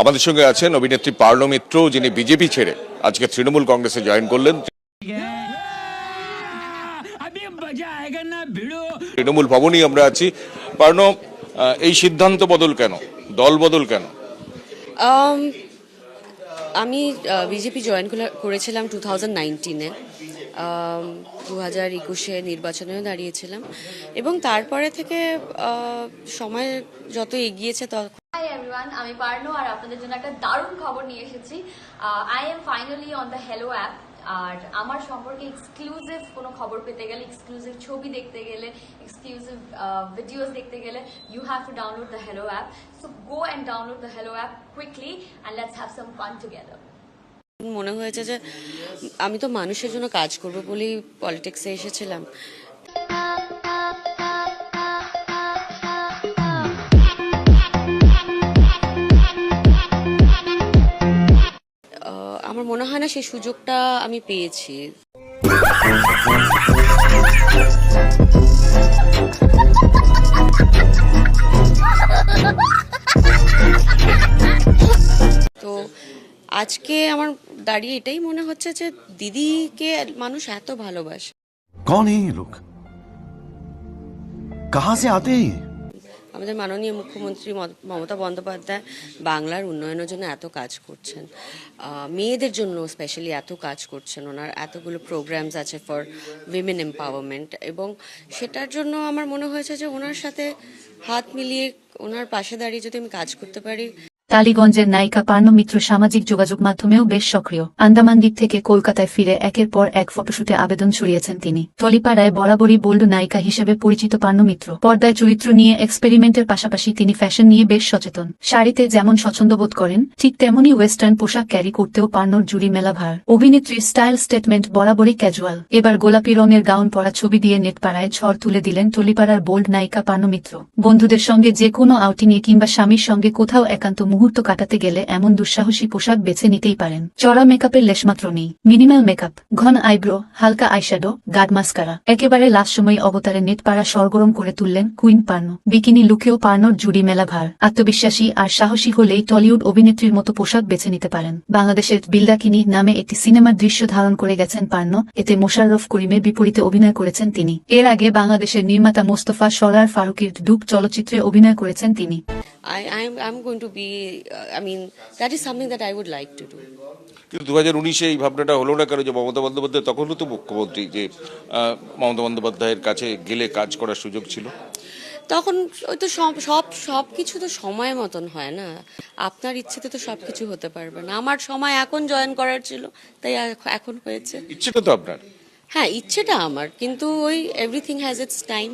আমাদের সঙ্গে আছেন অভিনেত্রী পার্ল মিত্র, যিনি বিজেপি ছেড়ে আজকে তৃণমূল কংগ্রেসে জয়েন করলেন। তৃণমূল ভবনই আমরা আছি। পার্ণ এই সিদ্ধান্ত বদল কেন? দল বদল কেন? আমি বিজেপি জয়েন করেছিলাম টু থাউজেন্ড নাইনটিনে। দু হাজার একুশে নির্বাচনেও দাঁড়িয়েছিলাম। এবং তারপরে থেকে সময় যত এগিয়েছে তত এভরিওয়ান আমি পার্নো আর আপনাদের জন্য একটা দারুণ খবর নিয়ে এসেছি। I am finally on the Hello app আর আমার সম্পর্কে এক্সক্লুসিভ কোনো খবর পেতে গেলে এক্সক্লুসিভ ছবি দেখতে গেলে এক্সক্লুসিভ ভিডিওস দেখতে গেলে you have to download the Hello app so go and download the Hello app quickly and let's have some fun together মনে হয়েছে যে আমি তো মানুষের জন্য কাজ করব বলেই পলিটিক্সে এসেছিলাম। আমার মনে হয় না সেই সুযোগটা আমি পেয়েছি। তো আজকে আমার দাঁড়িয়ে এটাই মনে হচ্ছে যে দিদিকে মানুষ এত ভালোবাসে। কন এই লোক? কাহা সে আতে আমাদের মাননীয় মুখ্যমন্ত্রী মম- মমতা বন্দ্যোপাধ্যায় বাংলার উন্নয়নের জন্য এত কাজ করছেন। মেয়েদের জন্য স্পেশালি এত কাজ করছেন ওনার। এতগুলো প্রোগ্রামস আছে ফর উইমেন এম্পাওয়ারমেন্ট এবং সেটার জন্য আমার মনে হয়েছে যে ওনার সাথে হাত মিলিয়ে ওনার পাশে দাঁড়িয়ে যদি আমি কাজ করতে পারি টালিগঞ্জের নায়িকা পার্নো মিত্র সামাজিক যোগাযোগ মাধ্যমেও বেশ সক্রিয়। আন্দামান দ্বীপ থেকে কলকাতায় ফিরে একের পর এক ফটোশুটে আবেদন ছড়িয়েছেন তিনি। টলিপাড়ায় বরাবরই বোল্ড নায়িকা হিসেবে পরিচিত পার্নো মিত্র। পর্দায় চরিত্র নিয়ে এক্সপেরিমেন্টের পাশাপাশি তিনি ফ্যাশন নিয়ে বেশ সচেতন। শাড়িতে যেমন স্বচ্ছন্দ বোধ করেন, ঠিক তেমনই ওয়েস্টার্ন পোশাক ক্যারি করতেও পার্নোর জুড়ি মেলা ভার অভিনেত্রীর স্টাইল স্টেটমেন্ট বরাবরই ক্যাজুয়াল। এবার গোলাপি রঙের গাউন পরা ছবি দিয়ে নেটপাড়ায় ঝড় তুলে দিলেন টলিপাড়ার বোল্ড নায়িকা পার্নো মিত্র। বন্ধুদের সঙ্গে যে কোনো আউটিংয়ে কিংবা স্বামীর সঙ্গে কোথাও একান্ত মুহূর্ত কাটাতে গেলে এমন দুঃসাহসী পোশাক বেছে নিতেই পারেন। চড়া মেকআপের লেশমাত্র নেই। মিনিমাল মেকআপ, ঘন আইব্রো, হালকা আইশ্যাডো গাড মাস্কারা। একেবারে লাস্ট সময় অবতারে নেটপাড়া সরগরম করে তুললেন কুইন পার্নো। বিকিনি লুকেও পার্নোর জুড়ি মেলা ভার। আত্মবিশ্বাসী আর সাহসী হলেই টলিউড অভিনেত্রীর মতো পোশাক বেছে নিতে পারেন। বাংলাদেশের বিল্ডাকিনি নামে একটি সিনেমার দৃশ্য ধারণ করে গেছেন পার্নো। এতে মোশাররফ করিমের বিপরীতে অভিনয় করেছেন তিনি। এর আগে বাংলাদেশের নির্মাতা মোস্তফা সরার ফারুকের ডুব চলচ্চিত্রে অভিনয় করেছেন তিনি। I, I'm, I'm going to be, uh, I mean, that is something that I would like to do. কিন্তু দু হাজার উনিশে এই ভাবনাটা হলো না কেন যে মমতা বন্দ্যোপাধ্যায় তখনও তো মুখ্যমন্ত্রী যে মমতা বন্দ্যোপাধ্যায়ের কাছে গেলে কাজ করার সুযোগ ছিল। তখন ওই তো সব সব সব কিছু তো সময় মতন হয় না। আপনার ইচ্ছেতে তো সব কিছু হতে পারবে না। আমার সময় এখন জয়েন করার ছিল তাই এখন হয়েছে। ইচ্ছেটা তো আপনার। হ্যাঁ ইচ্ছেটা আমার কিন্তু ওই এভরিথিং হ্যাজ ইটস টাইম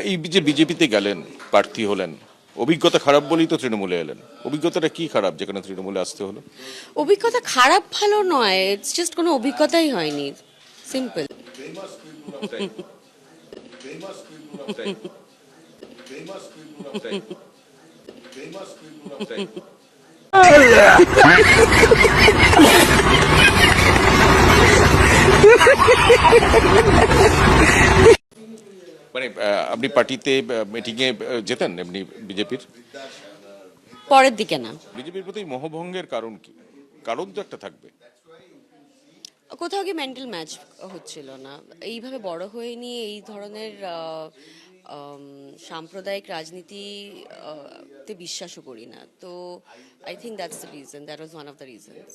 এই যে বিজেপিতে গেলেন প্রার্থী হলেন অভিজ্ঞতা খারাপ বলেই তো তৃণমূলে এলেন। অভিজ্ঞতাটা কি খারাপ যেখানে তৃণমূলে আসতে হলো? অভিজ্ঞতা খারাপ ভালো নয় ইটস জাস্ট কোনো অভিজ্ঞতাই হয়নি সিম্পল আপনি পার্টিতে মিটিংয়ে যেতেন এমনি বিজেপির? পরের দিকে না। বিজেপির প্রতি মোহভঙ্গের কারণ কি? কারণ তো একটা থাকবে। কোথাও কি মেন্টাল ম্যাচ হচ্ছিল না। এইভাবে বড় হয়ে নিয়ে এই ধরনের সাম্প্রদায়িক রাজনীতি তে বিশ্বাসও করি না। তো I think that's the reason that was one of the reasons